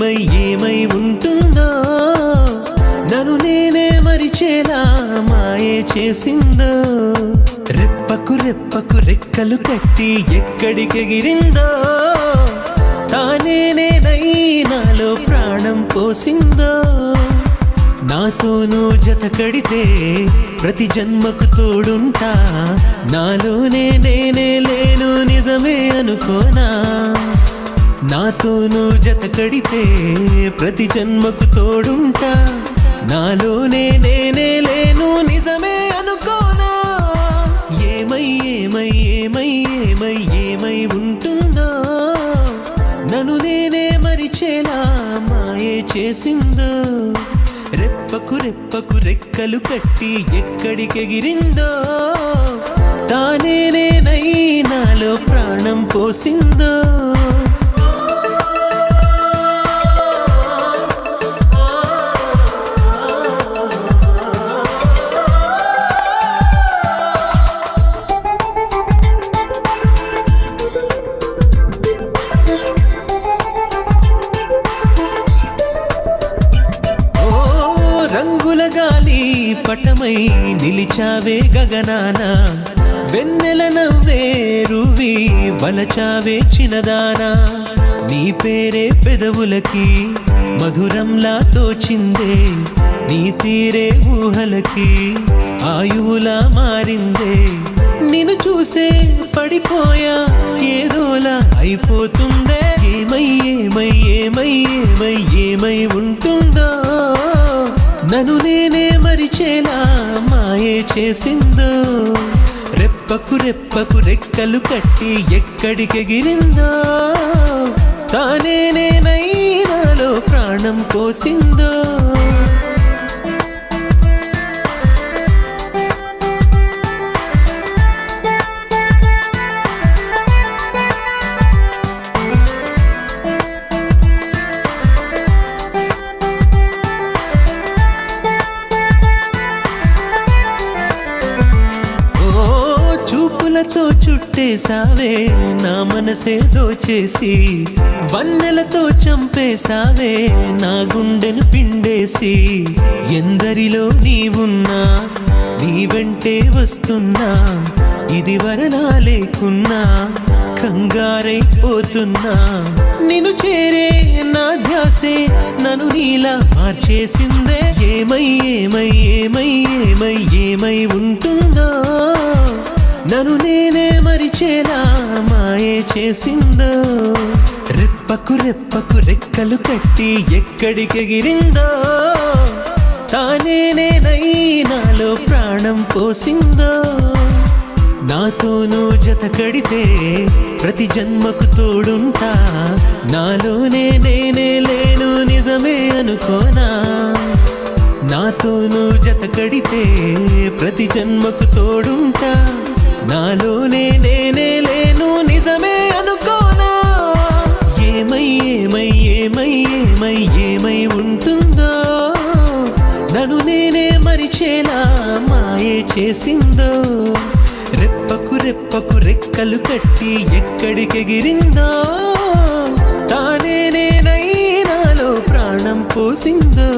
ఏమై ఏమై ఉంటుందో నన్ను నేనే మరిచేలా మాయే చేసిందో. రెప్పకు రెప్పకు రెక్కలు కట్టి ఎక్కడికెగిరిందో తానేనేనై నాలో ప్రాణం పోసిందో. నాతోనూ జత కడితే ప్రతి జన్మకు తోడుంటా. నాలోనే నేనే లేను నిజమే అనుకోనా? నాతోనూ జత కడితే ప్రతి జన్మకు తోడుంటా. నాలోనే నేనే లేను నిజమే అనుకోనా? ఏమై ఏమై ఏమై ఏమై ఏమై ఉంటుందా నన్ను నేనే మరిచేలా మాయే చేసిందో? రెప్పకు రెప్పకు రెక్కలు కట్టి ఎక్కడికెగిరిందో? తానే నేనై నాలో ప్రాణం పోసిందో? రంగుల గాలి పటమై నిలిచావే గగనాన. వెన్నెల నవ్వే రువి వలచావే చిన్నదానా. నీ పేరే పెదవులకి మధురంలా తోచిందే. నీ తీరే ఊహలకి ఆయువులా మారిందే. నిన్ను చూసే పడిపోయా ఏదోలా అయిపోతుందే. ఏమై ఏమై ఏమై ఏమై ఏమై ఉంటుందో. నన్ను నేనే మరిచేలా మాయే చేసిందో. రెప్పకు రెప్పకు రెక్కలు కట్టి ఎక్కడికెగిరిందో. తానే నేనైనాలో ప్రాణం పోసిందో. చుట్టేసావే నా మనసే దోచేసి వన్నెలతో చంపేసావే నా గుండెను పిండేసి ఎందరిలో నీవున్నా నీ వెంటే వస్తున్నా ఇది వరలా లేకున్నా కంగారైపోతున్నా నిన్ను చేరే నా ధ్యాసే నన్ను నీలా మార్చేసిందే ఏమై ఏమై ఏమై ఏమై ఏమై ఉంటుందో నన్ను నేనే మరిచేలా మాయే చేసిందో. రెప్పకు రెప్పకు రెక్కలు కట్టి ఎక్కడికెగిరిందో. తానే నేనై నాలో ప్రాణం పోసిందో. నాతోనూ జత కడితే ప్రతి జన్మకు తోడుంటా. నాలోనే నేనే లేను నిజమే అనుకోనా. నాతోనూ జత కడితే ప్రతి జన్మకు తోడుంటా. నాలోనే నేనే లేను నిజమే అనుకోనా? ఏమై ఏమై ఏమై ఏమై ఏమై ఉంటుందో? నన్ను నేనే మరిచేలా మాయే చేసిందో? రెప్పకు రెప్పకు రెక్కలు కట్టి ఎక్కడికెగిరిందో? తానే నేనై నాలో ప్రాణం పోసిందో?